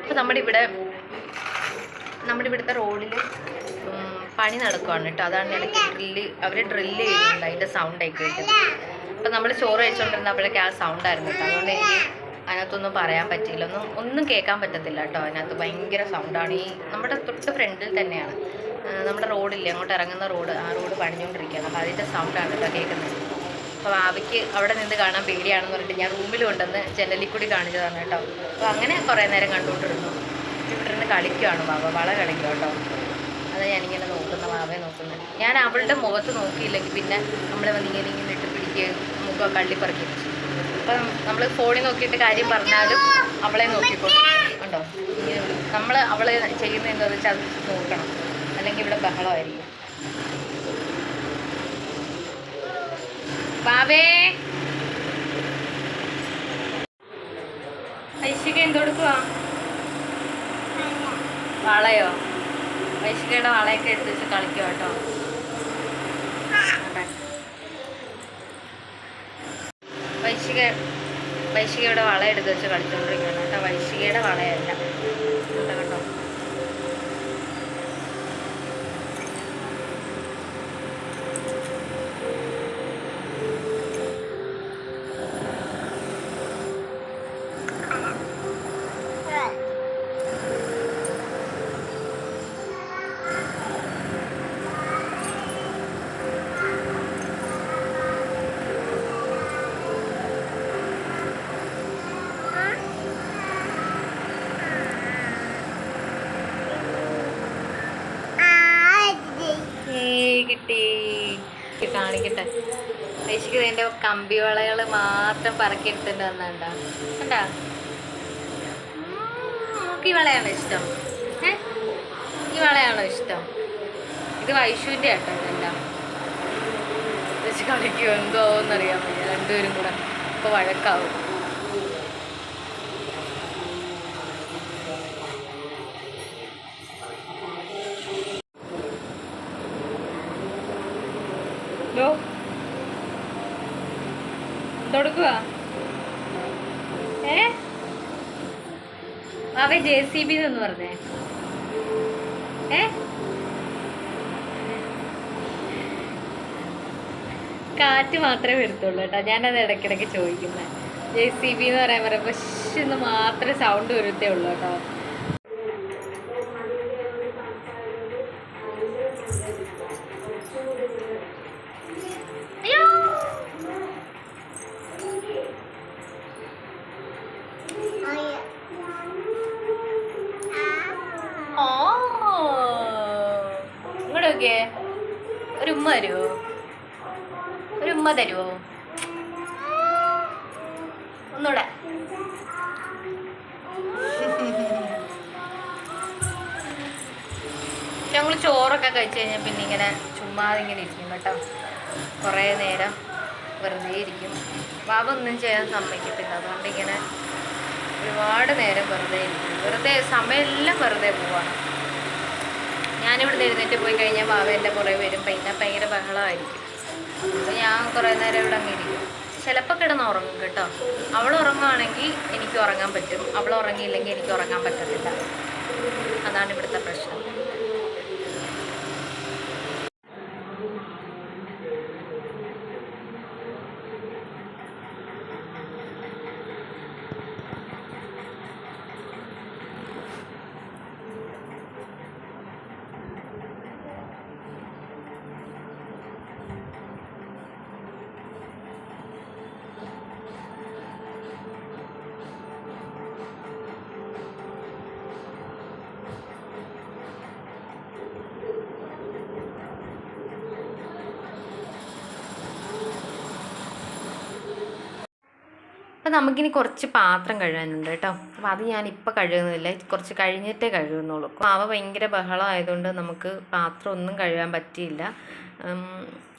അപ്പോൾ നമ്മുടെ ഇവിടെ നമ്മുടെ ഇവിടുത്തെ റോഡിൽ പണി നടക്കുവാണ് കേട്ടോ. അതാണ് ഇടയ്ക്ക് ഡ്രില്ല് അവർ ഡ്രില്ല് ചെയ്യുന്നുണ്ട് അതിന്റെ സൗണ്ട് കേട്ടത് അപ്പം നമ്മൾ ചോറ് കഴിച്ചുകൊണ്ടിരുന്നപ്പോഴൊക്കെ ആ സൗണ്ടായിരുന്നു കേട്ടോ. അതുകൊണ്ട് എനിക്ക് അതിനകത്തൊന്നും പറയാൻ പറ്റിയില്ല. ഒന്നും ഒന്നും കേൾക്കാൻ പറ്റത്തില്ല കേട്ടോ അതിനകത്ത്. ഭയങ്കര സൗണ്ടാണ് ഈ നമ്മുടെ തൊട്ട് ഫ്രണ്ടിൽ തന്നെയാണ്. നമ്മുടെ റോഡില്ലേ അങ്ങോട്ട് ഇറങ്ങുന്ന റോഡ് ആ റോഡ് പണിഞ്ഞുകൊണ്ടിരിക്കുകയാണ് അപ്പോൾ അതിന്റെ സൗണ്ടാണ് കേട്ടോ കേൾക്കുന്നത്. അപ്പോൾ അവയ്ക്ക് അവിടെ നിന്ന് കാണാൻ പേടിയാണെന്ന് പറഞ്ഞിട്ട് ഞാൻ റൂമിൽ കൊണ്ടുവന്ന് ജനലിൽ കൂടി കാണിച്ചതാണ് കേട്ടോ. അപ്പോൾ അങ്ങനെ കുറേ നേരം കണ്ടുകൊണ്ടിരുന്നു. ഇവിടെ നിന്ന് കളിക്കുവാണ് ബാബ വള കളിക്കുക കേട്ടോ. അത് ഞാനിങ്ങനെ നോക്കുന്ന ബാബയെ നോക്കുന്നത് ഞാൻ അവളുടെ മുഖത്ത് നോക്കിയില്ലെങ്കിൽ പിന്നെ നമ്മളെ വന്ന് ഇങ്ങനെ ഇട്ട് പിടിക്കുകയും മുഖം കള്ളിപ്പറക്കി അപ്പം നമ്മൾ ഫോണിൽ നോക്കിയിട്ട് കാര്യം പറഞ്ഞാലും അവളെ നോക്കിക്കോളും. ഉണ്ടോ നമ്മൾ അവളെ ചെയ്യുന്നത് എന്താണെന്ന് വെച്ചാൽ അത് നോക്കണം. അല്ലെങ്കിൽ ഇവിടെ ബഹളമായിരിക്കും. ബാബേ ഐശിക എന്തെടുക്കുവാ വളയോ? ഐശികയുടെ വളയൊക്കെ എടുത്ത് വെച്ച് കളിക്കുക കേട്ടോ. വൈശിക വൈശികയുടെ വള എടുത്ത് വെച്ച് കളിച്ചുകൊണ്ടിരിക്കുകയാണ് കേട്ടോ. വൈശികയുടെ വളയല്ല. ഐശിക്ക് ഇതിന്റെ കമ്പി വളകൾ മാത്രം പറക്കിയെടുത്തിട്ട് വന്നണ്ട കണ്ടാ? നമുക്ക് ഈ വളയാണോ ഇഷ്ടം? ഏ? ഈ വളയാണോ ഇഷ്ടം? ഇത് വൈഷുവിന്റെ ആട്ടോ ഇതെല്ലാം. വെച്ച് കളിക്കുമോ എന്തോ എന്നറിയാൻ രണ്ടുപേരും കൂടെ. ഇപ്പോൾ വഴക്കാവും. സി ബി എന്ന് പറഞ്ഞേ. ഏ? കാറ്റ് മാത്രമേ വരത്തുള്ളൂ കേട്ടോ. ഞാനത് ഇടയ്ക്കിടയ്ക്ക് ചോദിക്കുന്നത് ജെ സി ബി എന്ന് പറയാൻ പറയുമ്പോൾ ഇന്ന് മാത്രമേ സൗണ്ട് വരത്തേ ഉള്ളൂ കേട്ടോ. ഞങ്ങൾ ചോറൊക്കെ കഴിച്ച് കഴിഞ്ഞാൽ പിന്നെ ഇങ്ങനെ ചുമ്മാതെ ഇങ്ങനെ ഇരിക്കും കേട്ടോ. കുറേ നേരം വെറുതെ ഇരിക്കും. ബാബ ഒന്നും ചെയ്യാൻ സമ്മതിക്കത്തില്ല. അതുകൊണ്ട് ഇങ്ങനെ ഒരുപാട് നേരം വെറുതെ ഇരിക്കും. വെറുതെ സമയമെല്ലാം വെറുതെ പോവാണ് ഞാനിവിടെ എഴുന്നേറ്റ് പോയി കഴിഞ്ഞാൽ ബാബ എന്റെ പുറകെ വരും. പിന്നെ ഭയങ്കര ബഹളമായിരിക്കും അപ്പോൾ ഞാൻ കുറേ നേരം ഇവിടെ അങ്ങ് ഇരിക്കും. ചിലപ്പോൾ കിടന്ന് ഉറങ്ങും കേട്ടോ. അവൾ ഉറങ്ങുകയാണെങ്കിൽ എനിക്ക് ഉറങ്ങാൻ പറ്റും. അവൾ ഉറങ്ങിയില്ലെങ്കിൽ എനിക്ക് ഉറങ്ങാൻ പറ്റത്തില്ല. അതാണ് ഇവിടുത്തെ പ്രശ്നം. അപ്പം നമുക്കിനി കുറച്ച് പാത്രം കഴുകാനുണ്ട് കേട്ടോ. അപ്പോൾ അത് ഞാൻ ഇപ്പോൾ കഴുകുന്നില്ല. കുറച്ച് കഴിഞ്ഞിട്ടേ കഴുകുന്നുള്ളൂ. മാവ ഭയങ്കര ബഹളമായതുകൊണ്ട് നമുക്ക് പാത്രം ഒന്നും കഴുകാൻ പറ്റിയില്ല.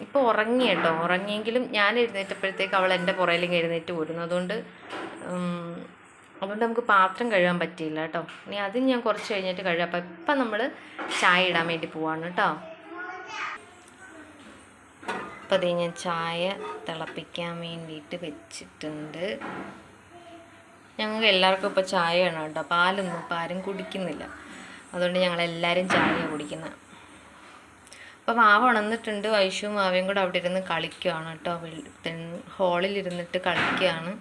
ഇപ്പോൾ ഉറങ്ങി കേട്ടോ. ഉറങ്ങിയെങ്കിലും ഞാൻ എഴുന്നേറ്റപ്പോഴത്തേക്ക് അവൾ എന്റെ പുറയിലേക്ക് എഴുന്നേറ്റ് പോരുന്നു അതുകൊണ്ട് അതുകൊണ്ട് നമുക്ക് പാത്രം കഴുകാൻ പറ്റിയില്ല കേട്ടോ. ഇനി അതും ഞാൻ കുറച്ച് കഴിഞ്ഞിട്ട് കഴുകാം. അപ്പം ഇപ്പം നമ്മൾ ചായ ഇടാൻ വേണ്ടി പോവാണ് കേട്ടോ. അപ്പോൾ അത് ഞാൻ ചായ തിളപ്പിക്കാൻ വേണ്ടിയിട്ട് വെച്ചിട്ടുണ്ട്. ഞങ്ങൾക്ക് എല്ലാവർക്കും ഇപ്പോൾ ചായ വേണം കേട്ടോ. പാലൊന്നും ഇപ്പോൾ ആരും കുടിക്കുന്നില്ല. അതുകൊണ്ട് ഞങ്ങൾ എല്ലാവരും ചായയാണ് കുടിക്കുന്നത് അപ്പോൾ മാവ് ഉണർന്നിട്ടുണ്ട് വൈഷുവും മാവയും കൂടെ അവിടെ ഇരുന്ന് കളിക്കുകയാണ് കേട്ടോ. ഹോളിൽ ഇരുന്നിട്ട് കളിക്കുകയാണ്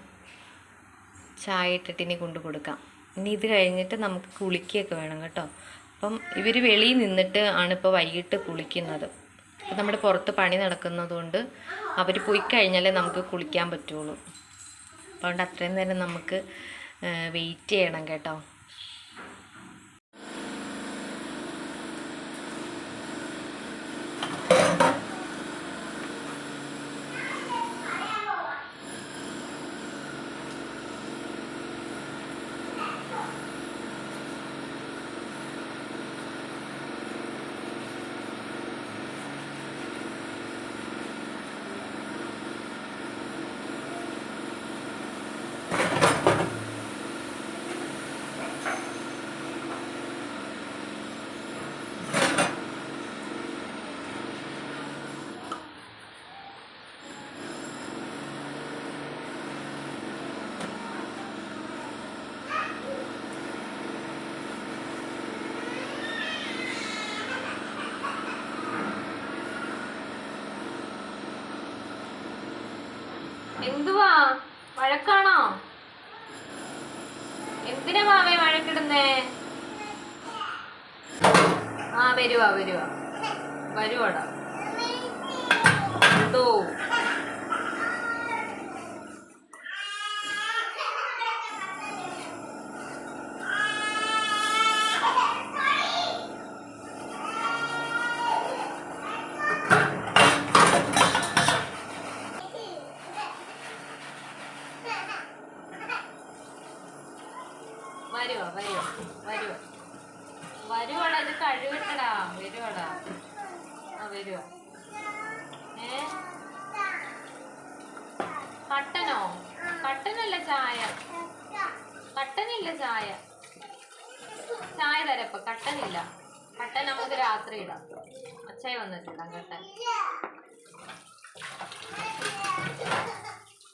ചായ ഇട്ടിട്ട് ഇനി കൊണ്ടു കൊടുക്കാം. ഇനി ഇത് കഴിഞ്ഞിട്ട് നമുക്ക് കുളിക്കുകയൊക്കെ വേണം കേട്ടോ. അപ്പം ഇവർ വെളിയിൽ നിന്നിട്ട് ആണ് വൈകിട്ട് കുളിക്കുന്നത്. അപ്പം നമ്മുടെ പുറത്ത് പണി നടക്കുന്നതുകൊണ്ട് അവർ പോയി കഴിഞ്ഞാലേ നമുക്ക് കുളിക്കാൻ പറ്റുള്ളൂ. അതുകൊണ്ട് അത്രയും നേരം നമുക്ക് വെയിറ്റ് ചെയ്യണം കേട്ടോ എന്തുവാ വഴക്കാണോ? എന്തിനാ മാമേ വഴക്കിടുന്നേ? ആ വരുവാ വരുവാ. വരുവാടാ. എന്തോ? ചായ. ചായ തരപ്പ കട്ടനില്ല. കട്ടൻ നമുക്ക് രാത്രി ഇടാം. അച്ചായ വന്നിട്ടുണ്ടാം കട്ടൻ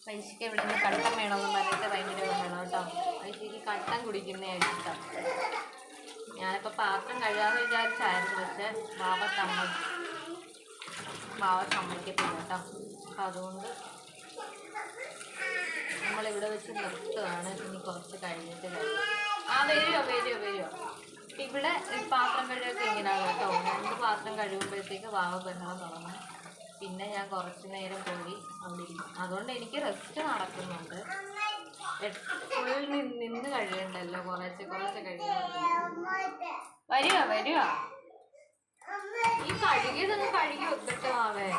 പൈസക്ക് ഇവിടെ നിന്ന് കട്ടൻ വേണമെന്ന് പറഞ്ഞിട്ട് ഭയങ്കര വേണം കേട്ടോ. പൈസക്ക് കട്ടൻ കുടിക്കുന്നതായിട്ട് ഇഷ്ടം. ഞാനിപ്പോൾ പാത്രം കഴുകാന്ന് വിചാരിച്ചായിരുന്നു പക്ഷെ ബാബ സമ്മതി ബാബ സമ്മതിക്കത്തില്ല കേട്ടോ. അപ്പം അതുകൊണ്ട് നമ്മളിവിടെ വെച്ച് നിർത്തുകയാണ്. ഇനി കുറച്ച് കഴിഞ്ഞിട്ട് ആ വരുമോ വരുമോ വരുമോ ഇവിടെ പാത്രം കഴുകൊക്കെ ഇങ്ങനെയാണ് കേട്ടോ. രണ്ട് പാത്രം കഴുകുമ്പോഴത്തേക്ക് വാവ ബഹളം തുടങ്ങും. പിന്നെ ഞാൻ കുറച്ച് നേരം പോയി അവിടെ ഇരിക്കും. അതുകൊണ്ട് എനിക്ക് റെസ്റ്റ് നടക്കുന്നുണ്ട്. ഫുള്ളിൽ നിന്ന് കഴിയണ്ടല്ലോ. കുറച്ച് കുറച്ച് കഴിയുന്നുണ്ട് വരുക വരുക ഈ കഴുകിയതൊന്നും കഴുകി വെക്കട്ടോ അവൻ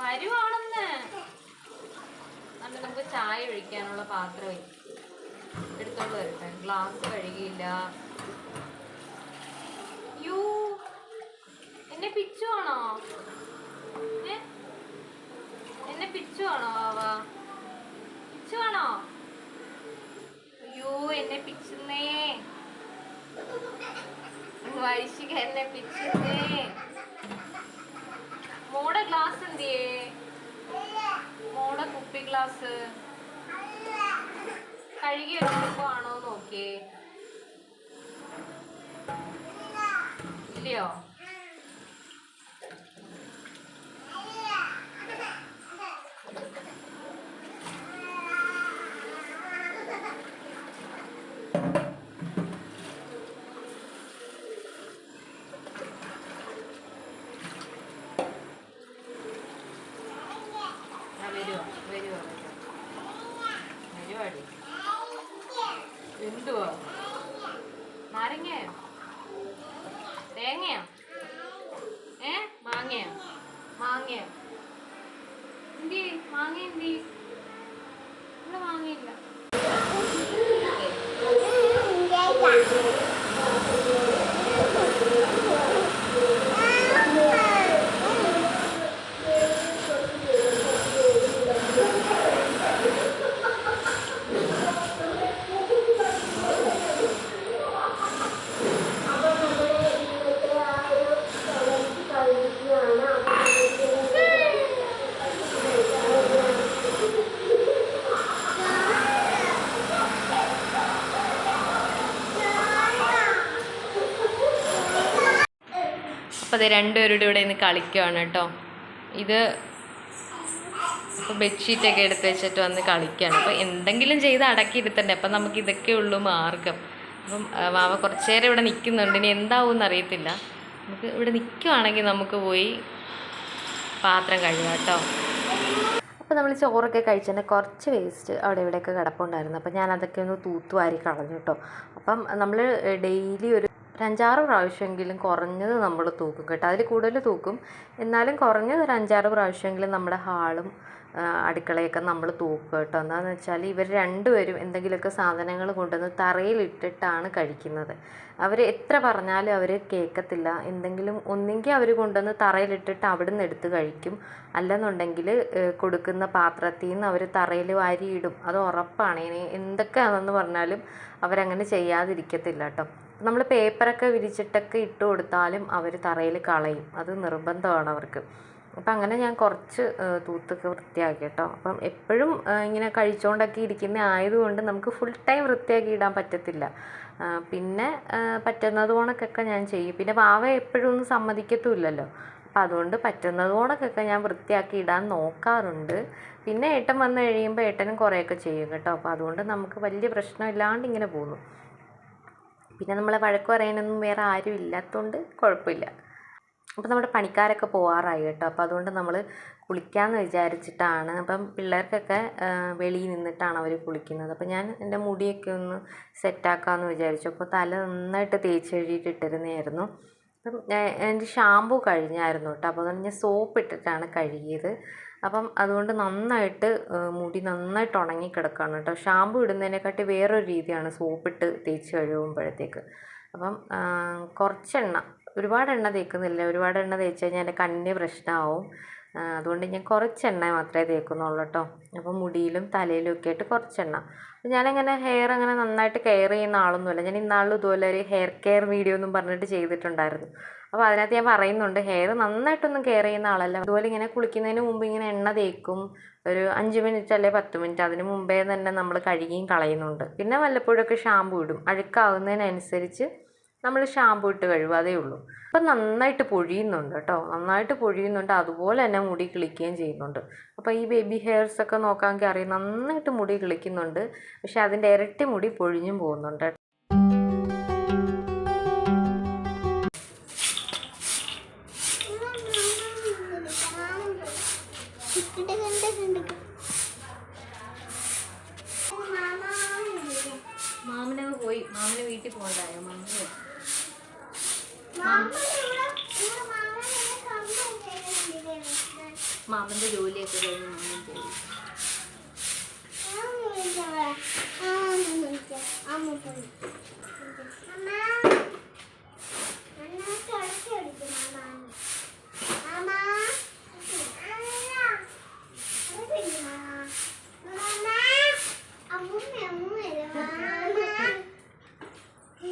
വരുവാണെന്ന്. എന്നിട്ട് നമുക്ക് ചായ ഒഴിക്കാനുള്ള പാത്രം എടുത്തോണ്ട് വരട്ടെ. ഗ്ലാസ് കഴുകിയില്ല. യൂ എന്നെ പിച്ചുവാണോ? എന്നെ പിച്ചുവാണോ വാവ? പിച്ചുവാണോ? അയ്യോ എന്നെ പിച്ചുന്നേ. വൈശിക എന്നെ പിച്ചുന്നേ. മോടെ ഗ്ലാസ് എന്തിയേ? കുപ്പി ഗ്ലാസ്? കഴുകി വെച്ചപ്പോഴാണോ നോക്കിയേ. ഇല്ലയോ ആ വരുവോ വരുവോ വരുവാടി എന്തുവാ? നാരങ്ങയോ അപ്പോൾ അത് രണ്ടുപേരുടെ ഇവിടെ ഇന്ന് കളിക്കുകയാണ് കേട്ടോ. ഇത് ഇപ്പോൾ ബെഡ്ഷീറ്റൊക്കെ എടുത്ത് വെച്ചിട്ട് വന്ന് കളിക്കുകയാണ് അപ്പോൾ എന്തെങ്കിലും ചെയ്ത് അടക്കി ഇരുത്തണ്ടേ? അപ്പം നമുക്ക് ഇതൊക്കെ ഉള്ളൂ മാർഗം. അപ്പം വാവ കുറച്ച് നേരം ഇവിടെ നിൽക്കുന്നുണ്ട്. ഇനി എന്താവും അറിയത്തില്ല. നമുക്ക് ഇവിടെ നിൽക്കുവാണെങ്കിൽ നമുക്ക് പോയി പാത്രം കഴുകാം കേട്ടോ. അപ്പോൾ നമ്മൾ ചോറൊക്കെ കഴിച്ചതിന്റെ കുറച്ച് വേസ്റ്റ് അവിടെ ഇവിടെയൊക്കെ കിടപ്പുണ്ടായിരുന്നു. അപ്പോൾ ഞാൻ അതൊക്കെ ഒന്ന് തൂത്തുവാരി കളഞ്ഞു കേട്ടോ. അപ്പം നമ്മൾ ഡെയിലി ഒരു ഒരു അഞ്ചാറ് പ്രാവശ്യമെങ്കിലും കുറഞ്ഞത് നമ്മൾ തൂക്കും കേട്ടോ. അതിൽ കൂടുതൽ തൂക്കും. എന്നാലും കുറഞ്ഞത് ഒരു അഞ്ചാറ് പ്രാവശ്യമെങ്കിലും നമ്മുടെ ഹാളും അടുക്കളയൊക്കെ നമ്മൾ തൂക്കും കേട്ടോ. എന്താണെന്ന് വെച്ചാൽ ഇവർ രണ്ടുപേരും എന്തെങ്കിലുമൊക്കെ സാധനങ്ങൾ കൊണ്ടുവന്ന് തറയിലിട്ടിട്ടാണ് കഴിക്കുന്നത്. അവർ എത്ര പറഞ്ഞാലും അവർ കേൾക്കത്തില്ല. എന്തെങ്കിലും ഒന്നെങ്കിൽ അവർ കൊണ്ടുവന്ന് തറയിലിട്ടിട്ട് അവിടെ നിന്ന് എടുത്ത് കഴിക്കും. അല്ലെന്നുണ്ടെങ്കിൽ കൊടുക്കുന്ന പാത്രത്തിൽ നിന്ന് അവർ തറയിൽ വാരിയിടും. അത് ഉറപ്പാണ്. ഇനി എന്തൊക്കെയാണെന്ന് പറഞ്ഞാലും അവരങ്ങനെ ചെയ്യാതിരിക്കത്തില്ല കേട്ടോ. നമ്മൾ പേപ്പറൊക്കെ വിരിച്ചിട്ടൊക്കെ ഇട്ട് കൊടുത്താലും അവർ തറയിൽ കളയും. അത് നിർബന്ധമാണ് അവർക്ക്. അപ്പം അങ്ങനെ ഞാൻ കുറച്ച് തൂത്തൊക്കെ വൃത്തിയാക്കി കേട്ടോ. അപ്പം എപ്പോഴും ഇങ്ങനെ കഴിച്ചുകൊണ്ടൊക്കെ ഇരിക്കുന്ന ആയതുകൊണ്ട് നമുക്ക് ഫുൾ ടൈം വൃത്തിയാക്കി ഇടാൻ പറ്റത്തില്ല. പിന്നെ പറ്റുന്നത് കണക്കൊക്കെ ഞാൻ ചെയ്യും. പിന്നെ വാവ എപ്പോഴും ഒന്നും സമ്മതിക്കത്തുമില്ലല്ലോ. അപ്പം അതുകൊണ്ട് പറ്റുന്നത് കണക്കൊക്കെ ഞാൻ വൃത്തിയാക്കി ഇടാൻ നോക്കാറുണ്ട്. പിന്നെ ഏട്ടൻ വന്നു കഴിയുമ്പോൾ ഏട്ടനും കുറേയൊക്കെ ചെയ്യും കേട്ടോ. അപ്പോൾ അതുകൊണ്ട് നമുക്ക് വലിയ പ്രശ്നമില്ലാണ്ട് ഇങ്ങനെ പോകുന്നു. പിന്നെ നമ്മളെ വഴക്ക് പറയാനൊന്നും വേറെ ആരും ഇല്ലാത്തതുകൊണ്ട് കുഴപ്പമില്ല അപ്പോൾ നമ്മുടെ പണിക്കാരൊക്കെ പോവാറായി കേട്ടോ. അപ്പോൾ അതുകൊണ്ട് നമ്മൾ കുളിക്കാമെന്ന് വിചാരിച്ചിട്ടാണ്. അപ്പം പിള്ളേർക്കൊക്കെ വെളിയിൽ നിന്നിട്ടാണ് അവർ കുളിക്കുന്നത്. അപ്പോൾ ഞാൻ എന്റെ മുടിയൊക്കെ ഒന്ന് സെറ്റാക്കാമെന്ന് വിചാരിച്ചു. അപ്പോൾ തല നന്നായിട്ട് തേച്ച് കഴുകിയിട്ട് ഇട്ടിരുന്നതായിരുന്നു അപ്പം എന്റെ ഷാമ്പു കഴിഞ്ഞായിരുന്നു കേട്ടോ. അപ്പോൾ അതുകൊണ്ട് ഞാൻ സോപ്പ് ഇട്ടിട്ടാണ് കഴുകിയത്. അപ്പം അതുകൊണ്ട് നന്നായിട്ട് മുടി നന്നായിട്ട് ഉണങ്ങി കിടക്കുകയാണ് കേട്ടോ ഷാമ്പു ഇടുന്നതിനെക്കാട്ടി വേറൊരു രീതിയാണ് സോപ്പിട്ട് തേച്ച് കഴുകുമ്പോഴത്തേക്ക്. അപ്പം കുറച്ചെണ്ണ ഒരുപാട് എണ്ണ തേക്കുന്നില്ല. ഒരുപാട് എണ്ണ തേച്ച് കഴിഞ്ഞാൽ എന്റെ കണ്ണിന് പ്രശ്നമാവും. അതുകൊണ്ട് ഞാൻ കുറച്ചെണ്ണ മാത്രമേ തേക്കുന്നുള്ളൂ കേട്ടോ അപ്പം മുടിയിലും തലയിലും ഒക്കെ ആയിട്ട് കുറച്ചെണ്ണ. ഞാനങ്ങനെ ഹെയർ അങ്ങനെ നന്നായിട്ട് കെയർ ചെയ്യുന്ന ആളൊന്നുമല്ല. ഞാൻ ഇന്നാളും ഇതുപോലെ ഒരു ഹെയർ കെയർ വീഡിയോ എന്നും പറഞ്ഞിട്ട് ചെയ്തിട്ടുണ്ടായിരുന്നു. അപ്പോൾ അതിനകത്ത് ഞാൻ പറയുന്നുണ്ട് ഹെയർ നന്നായിട്ടൊന്നും കെയർ ചെയ്യുന്ന ആളല്ല. അതുപോലെ ഇങ്ങനെ കുളിക്കുന്നതിന് മുമ്പ് ഇങ്ങനെ എണ്ണ തേക്കും. ഒരു അഞ്ച് മിനിറ്റ് അല്ലെ പത്ത് മിനിറ്റ് അതിന് മുമ്പേ തന്നെ നമ്മൾ കഴുകിയും കളയുന്നുണ്ട്. പിന്നെ വല്ലപ്പോഴൊക്കെ ഷാമ്പു ഇടും. അഴുക്കാവുന്നതിനനുസരിച്ച് നമ്മൾ ഷാമ്പു ഇട്ട് കഴുകും. അതേ ഉള്ളൂ. അപ്പം നന്നായിട്ട് പൊഴിയുന്നുണ്ട് കേട്ടോ. നന്നായിട്ട് പൊഴിയുന്നുണ്ട്. അതുപോലെ തന്നെ മുടി കിളിക്കുകയും ചെയ്യുന്നുണ്ട്. അപ്പോൾ ഈ ബേബി ഹെയർസ് ഒക്കെ നോക്കാമെങ്കിൽ അറിയാം നന്നായിട്ട് മുടി കിളിക്കുന്നുണ്ട്. പക്ഷേ അതിന്റെ ഇരട്ടി മുടി പൊഴിഞ്ഞും പോകുന്നുണ്ട്. മാമന് വീട്ടിൽ പോകണ്ടായോ മാമന് മാമന്റെ ജോലിയൊക്കെ കഴിഞ്ഞ് മാമൻ പോയി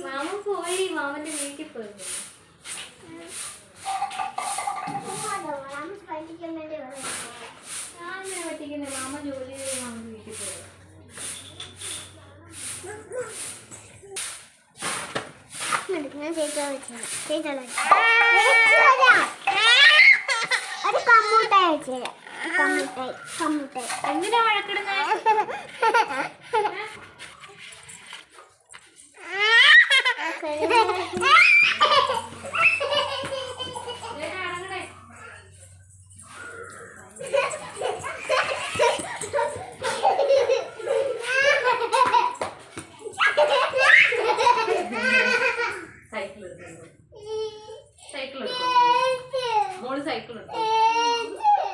മാമൻ പോയി മാമന്റെ വീട്ടിൽ പോയി. ഞാൻ പറ്റിക്കുന്ന മാമ ജോലി ചെയ്ത് മാമ വീട്ടിൽ പോയി. ഒരു കമ്മൂട്ടായി വെച്ചേരാ കമ്മൂട്ടായി കമ്മൂട്ടായി. എന്തിനാ വഴക്കിടുന്നേ?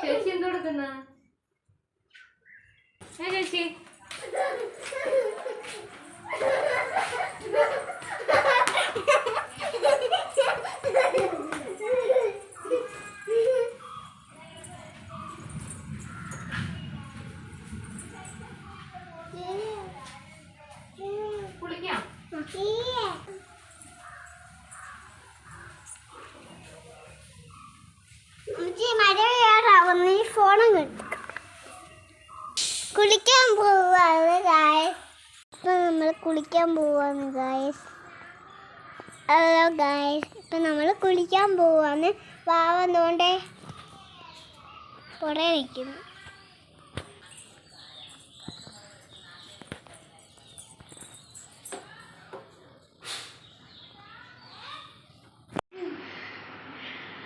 ചേച്ചി എന്ത് കൊടുക്കുന്ന ചേച്ചി കുളിക്കാം മഴ പെയ്യാറാവുന്ന ഈ ഫോണും കിട്ടും കുളിക്കാൻ പോവാണ് ഗായസ് ഇപ്പൊ നമ്മൾ കുളിക്കാൻ പോവാണ് ഗായസ് ഹലോ ഗായ്സ് ഇപ്പൊ നമ്മൾ കുളിക്കാൻ വാവ വാവന്നോണ്ടേ പുറേ നിൽക്കുന്നു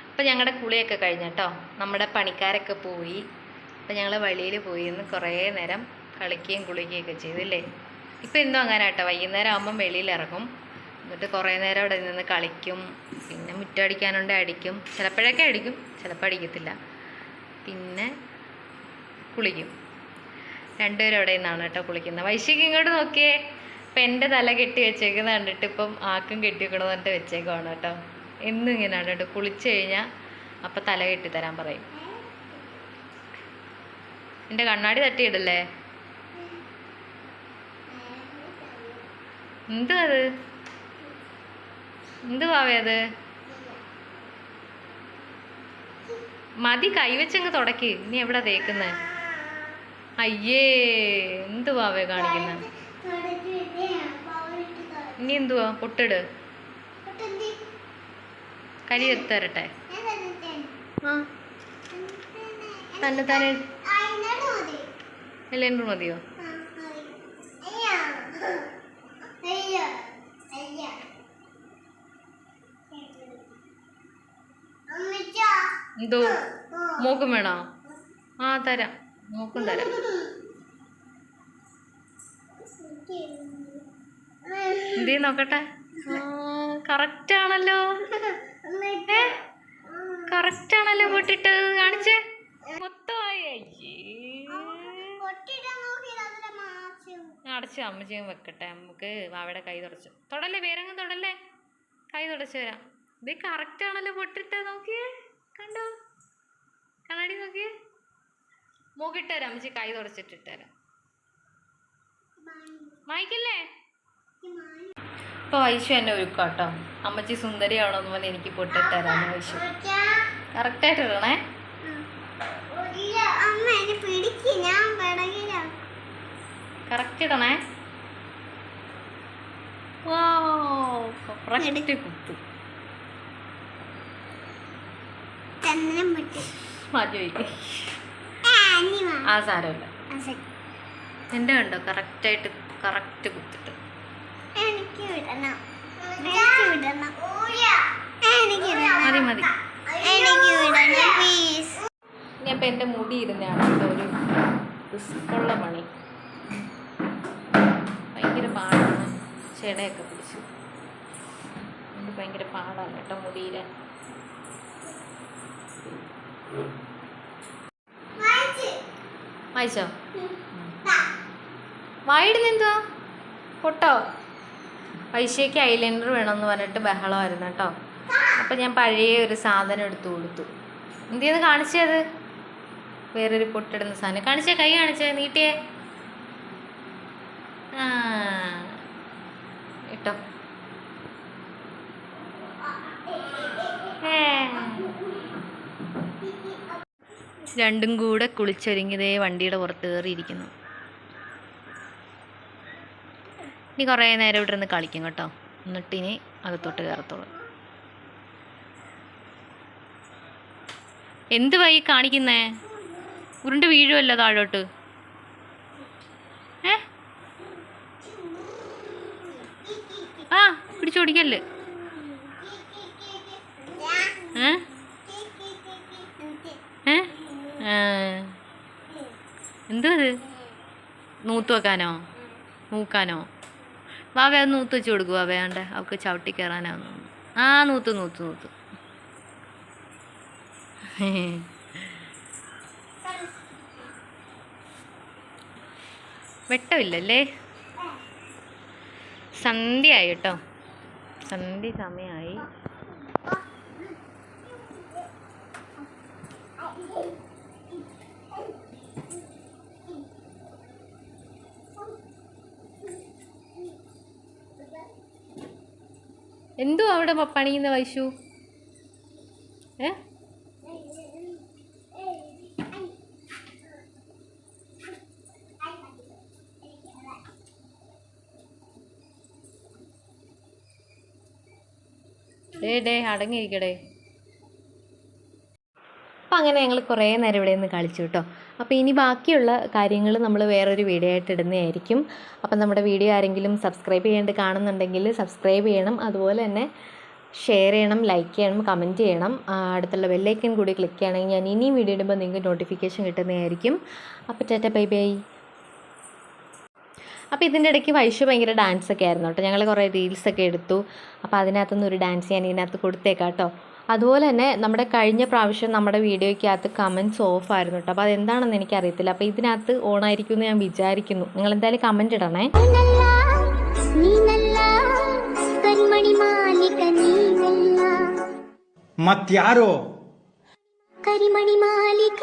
അപ്പം ഞങ്ങളുടെ കുളിയൊക്കെ കഴിഞ്ഞു കേട്ടോ നമ്മുടെ പണിക്കാരൊക്കെ പോയി. അപ്പം ഞങ്ങൾ വഴിയിൽ പോയി ഇന്ന് കുറേ നേരം കളിക്കുകയും കുളിക്കുകയൊക്കെ ചെയ്തില്ലേ ഇപ്പം എന്തോ അങ്ങനെ കേട്ടോ വൈകുന്നേരം ആകുമ്പം വെളിയിൽ ഇറങ്ങും എന്നിട്ട് കുറേ നേരം അവിടെ നിന്ന് കളിക്കും. പിന്നെ മുറ്റടിക്കാനുണ്ട് അടിക്കും. ചിലപ്പോഴൊക്കെ അടിക്കും ചിലപ്പോൾ അടിക്കത്തില്ല. പിന്നെ കുളിക്കും. രണ്ടുപേരും അവിടെ നിന്നാണ് കേട്ടോ കുളിക്കുന്നത്. വൈശിക്ക് ഇങ്ങോട്ട് നോക്കിയേ. ഇപ്പം എന്റെ തല കെട്ടി വെച്ചേക്കുന്നത് കണ്ടിട്ട് ഇപ്പം ആക്കും കെട്ടി വെക്കണമെന്ന് പറഞ്ഞിട്ട് വെച്ചേക്കുവാണ് കേട്ടോ. എന്നും ഇങ്ങനെയാണ് കേട്ടോ. കുളിച്ചു കഴിഞ്ഞാൽ അപ്പം തല കെട്ടി തരാൻ പറയും. എന്റെ കണ്ണാടി തട്ടിയിടല്ലേ? എന്തുവാ അത്? എന്തുവാവേ അത്? മതി കൈവച്ചങ്ങ് തുടക്കി. നീ എവിടെ തേക്കുന്നെ? അയ്യേ എന്തുവാവേ കാണിക്കുന്ന? ഇനി എന്തുവാ? പൊട്ടിട്. കരി തരട്ടെ ആ. തന്നെ തന്നെ. എല്ലാം മതിയോ? എന്തോ? മൂക്കും വേണോ? ആ തരാം. മൂക്കും തരാം. എന്ത് നോക്കട്ടെ? കറക്റ്റ് ആണല്ലോ. കറക്റ്റ് ആണല്ലോ പൊട്ടിട്ട്. കാണിച്ചേ? മൊത്തമായി. അടച്ചു അമ്മച്ചിയും വെക്കട്ടെ. നമുക്ക് അവിടെ കൈ തുടച്ചു. തൊടല്ലേ പേരങ്ങും തൊടല്ലേ? കൈ തുടച്ചു തരാം ഇത് കറക്റ്റ് ആണല്ലോ പൊട്ടിട്ട്. നോക്കിയേ. കണ്ടോ? കണ്ണാടി നോക്കിയേ മൂക്കിട്ട് തരാം അമ്മച്ചി കൈ തുടച്ചിട്ടിട്ടരാം. വായിക്കല്ലേ ഇപ്പൊ വൈശു എന്നെ ഒരുക്കാം കേട്ടോ അമ്മച്ചി സുന്ദരിയാണോന്ന് പറഞ്ഞ് എനിക്ക് പൊട്ടിട്ട് തരാന്ന് വൈശു. കറക്റ്റായിട്ട് ഇടണേ. എന്നെ കറക്റ്റ് ഇടണേ. വാ കറക്റ്റ് കുത്തു ചന്ദനം പൊട്ടി മാറ്റി വയ്ക്കും ആ സാരമില്ല. എന്റെ കണ്ടോ? കറക്റ്റായിട്ട് കറക്റ്റ് കുത്തിട്ട്. മതി മതി. അപ്പം എന്റെ മുടി ഇരുന്നാണ് കേട്ടോ ഒരു റിസ്ക്കുള്ള പണി. ഭയങ്കര പാടാണ്. ചെടയൊക്കെ പിടിച്ചു. ഭയങ്കര പാടാണ് കേട്ടോ മുടിയിൽ വായിച്ചോ. വായിടുന്ന എന്തുവാ പൊട്ടോ? പൈസയ്ക്ക് ഐലൈനർ വേണമെന്ന് പറഞ്ഞിട്ട് ബഹളമായിരുന്നു കേട്ടോ. അപ്പം ഞാൻ പഴയ ഒരു സാധനം എടുത്തു കൊടുത്തു. എന്തിയെന്ന് കാണിച്ചത് വേറൊരു പൊട്ടിടുന്ന സാധനം. കാണിച്ച കൈ കാണിച്ചേ നീട്ടിയേ. ആ. ഇട്ടോ ഏ. രണ്ടും കൂടെ കുളിച്ചൊരുങ്ങിയതേ വണ്ടിയുടെ പുറത്ത് കയറിയിരിക്കുന്നു. ഇനി കുറേ നേരം ഇവിടെ നിന്ന് കളിക്കും കേട്ടോ. എന്നിട്ട് ഇനി അകത്തോട്ട് കയറത്തുള്ളൂ. എന്ത് വൈ കാണിക്കുന്നേ? ഉരുണ്ട് വീഴുമല്ലോ താഴോട്ട്. ഏ? ആ പിടിച്ചോടിക്കല്ലേ ഏ? ആ. എന്തുവാ ഇത്? നൂത്ത് വെക്കാനോ? മൂക്കാനോ വാവേ അത് നൂത്ത് വെച്ച് കൊടുക്കുക വേണ്ട അവൾക്ക് ചവിട്ടി കയറാനാന്ന് ആ നൂത്ത് നൂത്ത് നൂത്ത്. വെട്ടമില്ലല്ലേ? സന്ധ്യയായി കേട്ടോ. സന്ധ്യ സമയമായി. എന്തോ അവിടെ പണിയുന്ന വൈശു? ഏ? ഡേ ഡേ അടങ്ങിയിരിക്കടേ. അപ്പം അങ്ങനെ ഞങ്ങൾ കുറേ നേരം ഇവിടെ നിന്ന് കളിച്ചു കേട്ടോ. അപ്പോൾ ഇനി ബാക്കിയുള്ള കാര്യങ്ങൾ നമ്മൾ വേറൊരു വീഡിയോ ആയിട്ട് ഇടുന്നതായിരിക്കും. അപ്പം നമ്മുടെ വീഡിയോ ആരെങ്കിലും സബ്സ്ക്രൈബ് ചെയ്യേണ്ടത് കാണുന്നുണ്ടെങ്കിൽ സബ്സ്ക്രൈബ് ചെയ്യണം. അതുപോലെ തന്നെ ഷെയർ ചെയ്യണം ലൈക്ക് ചെയ്യണം കമന്റ് ചെയ്യണം. അടുത്തുള്ള ബെല്ലൈക്കൻ കൂടി ക്ലിക്ക് ചെയ്യണമെങ്കിൽ ഞാൻ ഇനിയും വീഡിയോ ഇടുമ്പോൾ നിങ്ങൾക്ക് നോട്ടിഫിക്കേഷൻ കിട്ടുന്നതായിരിക്കും. അപ്പോൾ ടാറ്റ ബൈ ബൈ അപ്പോൾ ഇതിന്റെ ഇടയ്ക്ക് വൈഷു ഭയങ്കര ഡാൻസ് ഒക്കെ ആയിരുന്നു കേട്ടോ. ഞങ്ങൾ കുറേ റീൽസൊക്കെ എടുത്തു. അപ്പോൾ അതിനകത്തുനിന്ന് ഒരു ഡാൻസ് ഞാൻ ഇതിനകത്ത് കൊടുത്തേക്കാം കേട്ടോ. അതുപോലെ തന്നെ നമ്മുടെ കഴിഞ്ഞ പ്രാവശ്യം നമ്മുടെ വീഡിയോയ്ക്കകത്ത് കമന്റ്സ് ഓഫ് ആയിരുന്നു കേട്ടോ അപ്പോൾ അതെന്താണെന്ന് എനിക്കറിയത്തില്ല. അപ്പോൾ ഇതിനകത്ത് ഓൺ ആയിരിക്കും എന്ന് ഞാൻ വിചാരിക്കുന്നു. നിങ്ങൾ എന്തായാലും കമന്റ് ഇടണേ. മറ്റാരോ കരിമണി മാലിക